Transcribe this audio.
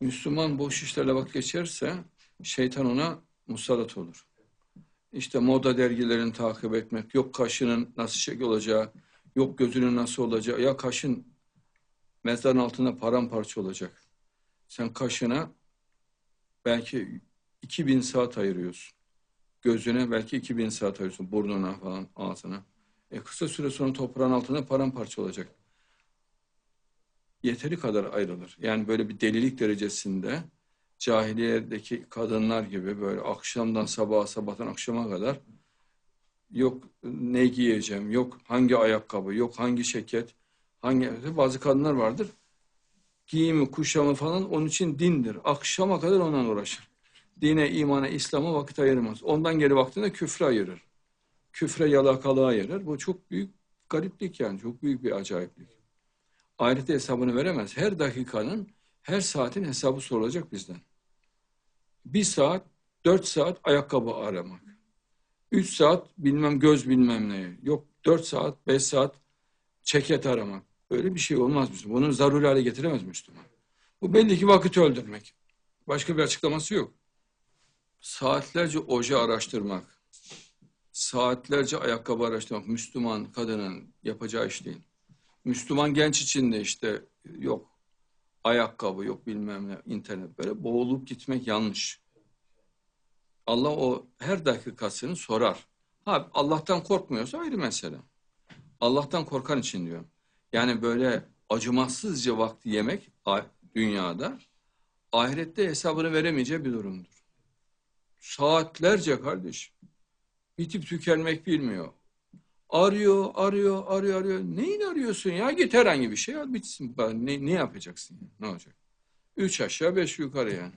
Müslüman boş işlerle vakit geçerse şeytan ona musallat olur. İşte moda dergilerini takip etmek, yok kaşının nasıl şekil olacağı, yok gözünün nasıl olacağı, ya kaşın mezarın altında paramparça olacak. Sen kaşına belki 2000 saat ayırıyorsun. Gözüne belki 2000 saat ayırıyorsun. Burnuna falan, ağzına. E kısa süre sonra toprağın altında paramparça olacak. Yeteri kadar ayrılır. Yani böyle bir delilik derecesinde cahiliyedeki kadınlar gibi böyle akşamdan sabaha, sabahtan akşama kadar yok ne giyeceğim, yok hangi ayakkabı, yok hangi şeket, hangi bazı kadınlar vardır. Giyimi, kuşamı falan onun için dindir. Akşama kadar ondan uğraşır. Dine, imana, İslam'a vakit ayırmaz. Ondan geri vaktinde küfre ayırır. Küfre, yalakalığa ayırır. Bu çok büyük gariplik yani. Çok büyük bir acayiplik. Ahirette hesabını veremez. Her dakikanın, her saatin hesabı sorulacak bizden. Bir saat, dört saat ayakkabı aramak. Üç saat bilmem göz bilmem ne. Yok dört saat, beş saat çeket aramak. Böyle bir şey olmaz Müslüman. Bunu zaruri hale getiremez Müslüman. Bu belli ki vakit öldürmek. Başka bir açıklaması yok. Saatlerce oje araştırmak, saatlerce ayakkabı araştırmak Müslüman kadının yapacağı iş değil. Müslüman genç için de işte yok ayakkabı yok bilmem ne internet böyle boğulup gitmek yanlış. Allah o her dakikasını sorar. Ha Allah'tan korkmuyorsa ayrı mesele. Allah'tan korkan için diyor. Yani böyle acımasızca vakti yemek dünyada ahirette hesabını veremeyeceği bir durumdur. Saatlerce kardeş. Bitip tükenmek bilmiyor. Arıyor, arıyor, arıyor, arıyor. Neyin arıyorsun ya? Git herhangi bir şey al bitsin. Ne, ne yapacaksın? ya? Ne olacak? Üç aşağı beş yukarı yani.